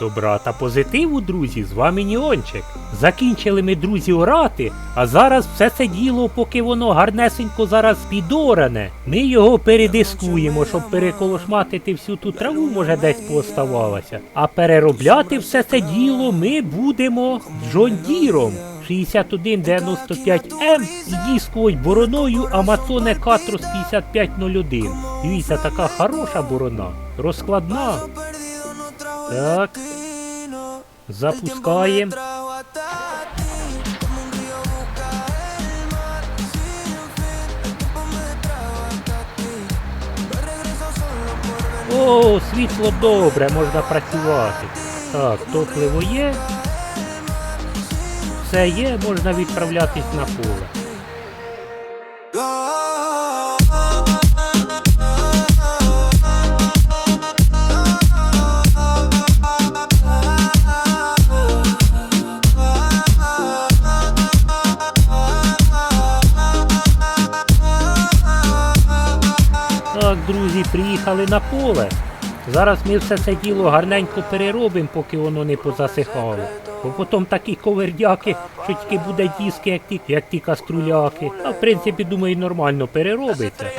Добра та позитиву, друзі, з вами Ніончик. Закінчили ми, друзі, орати, а зараз все це діло, поки воно гарнесенько зараз підоране. Ми його передискуємо, щоб переколошматити всю ту траву, може десь пооставалася. А переробляти все це діло ми будемо Джон Діром. 6195М і дисковою бороною Амазоне Катрос 5501. Дивіться, така хороша борона, розкладна. Так. Запускаємо. О, світло добре, можна працювати. Так, топливо є. Все є, можна відправлятись на поле. Друзі, на поле. Зараз ми все це діло гарненько переробимо, поки воно не позасихало. Бо потім такі ковердяки, що тільки буде диски, як ті, як ті каструляки. А в принципі, думаю, нормально переробиться.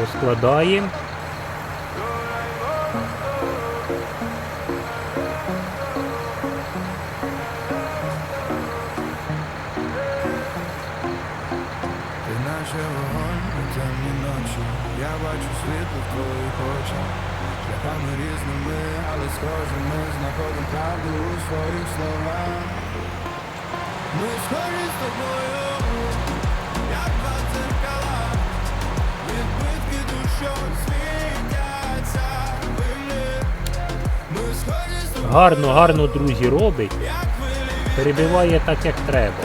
Розкладаємо. Ночі, я бачу світло в твоїх очах. Шляхами різними, але схоже, ми знаходимо правду у своїх словах. Ми схожі з тобою, як два дзеркала, відбитки душ, що світяться в. Ми схожі з тобою, Гарно, гарно, друзі, робить. Перебиває так, як треба.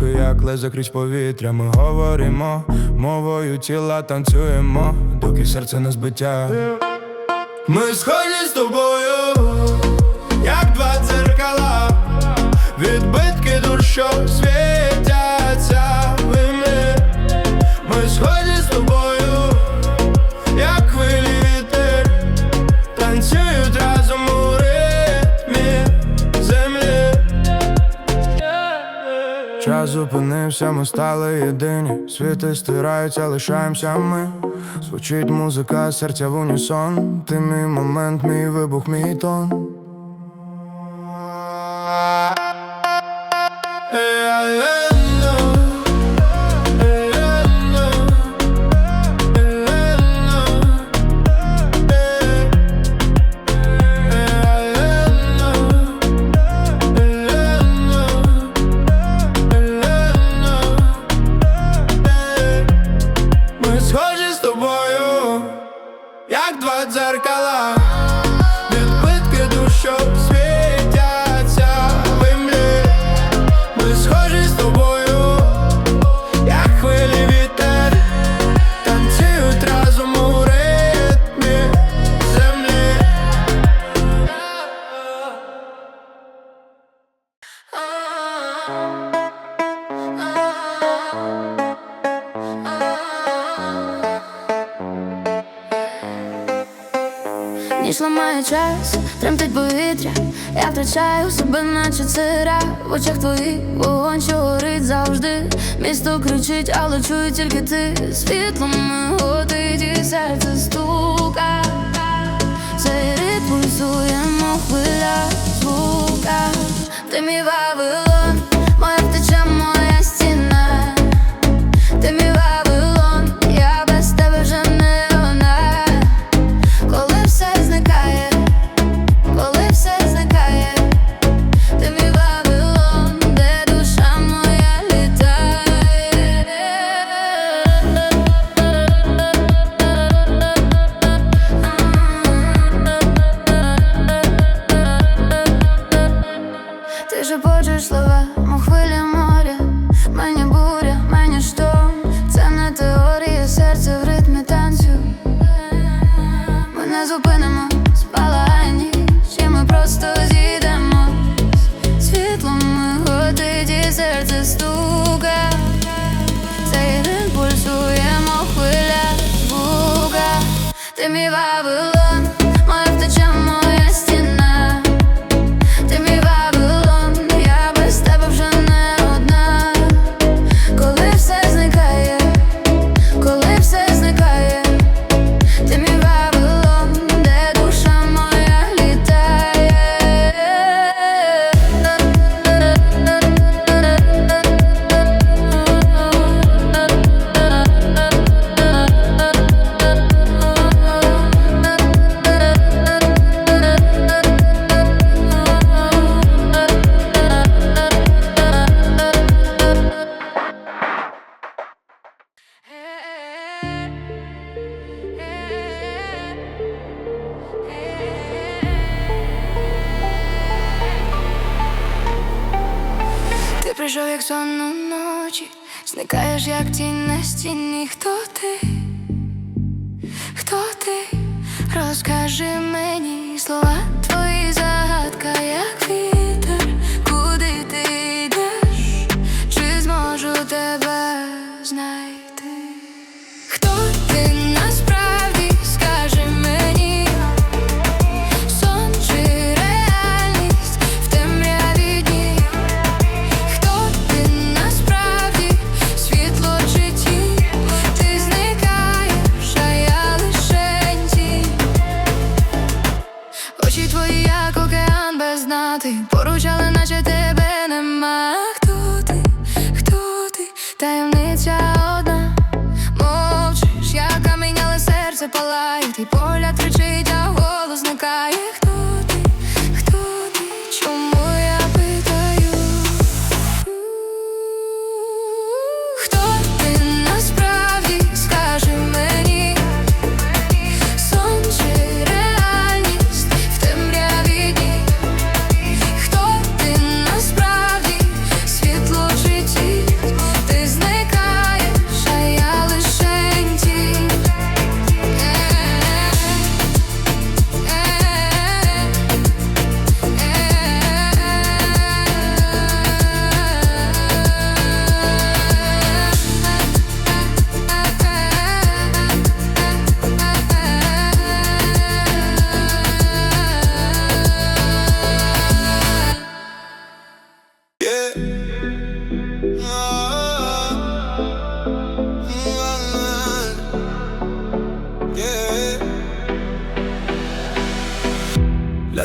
Рухи, як лезо крізь повітря. Ми говоримо мовою тіла танцюємо, доки серце не збиття. Ми схожі з тобою, як два дзеркала. Відбитки душок світяться в ми. Ми схожі з тобою, зупинився, ми стали єдині. Світи стираються, лишаємося ми. Звучить музика, серця в унісон. Ти мій момент, мій вибух, мій тон. Ніч ламає час, тремтить повітря, я втрачаю себе, наче це рай В очах твоїх вогонь, що горить завжди. Місто кричить, але чую тільки ти Світлом годить і серце стука. Цей ритм пульсує, мов хвиля звука. Ти мій Вавилон, serce stuka Za jeden pulsuje mochwyla Buga Ty mi babyla Сонну ночі, зникаєш, як тінь на стіні. Хто ти? Хто ти? Розкажи мені слова. Таємниця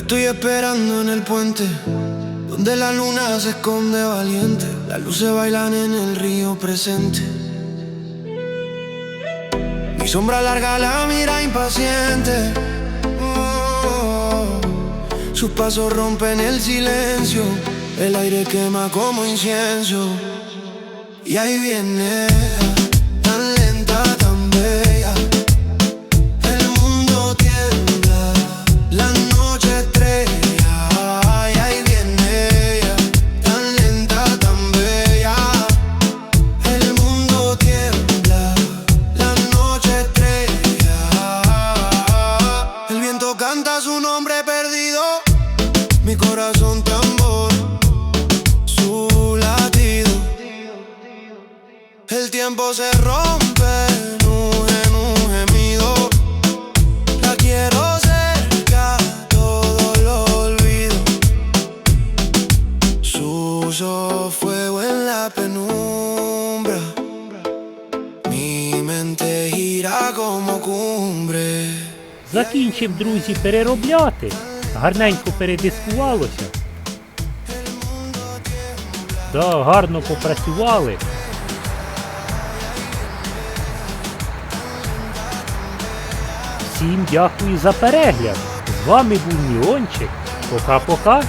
estoy esperando en el puente, donde la luna se esconde valiente. Las luces bailan en el río presente. Mi sombra larga la mira impaciente. Oh, sus pasos rompen el silencio. El aire quema como incienso. Y ahí viene. Закінчив, друзі, переробляти. Гарненько передискувалося. Та гарно попрацювали. Всім дякую за перегляд. З вами був Міончик. Пока-пока.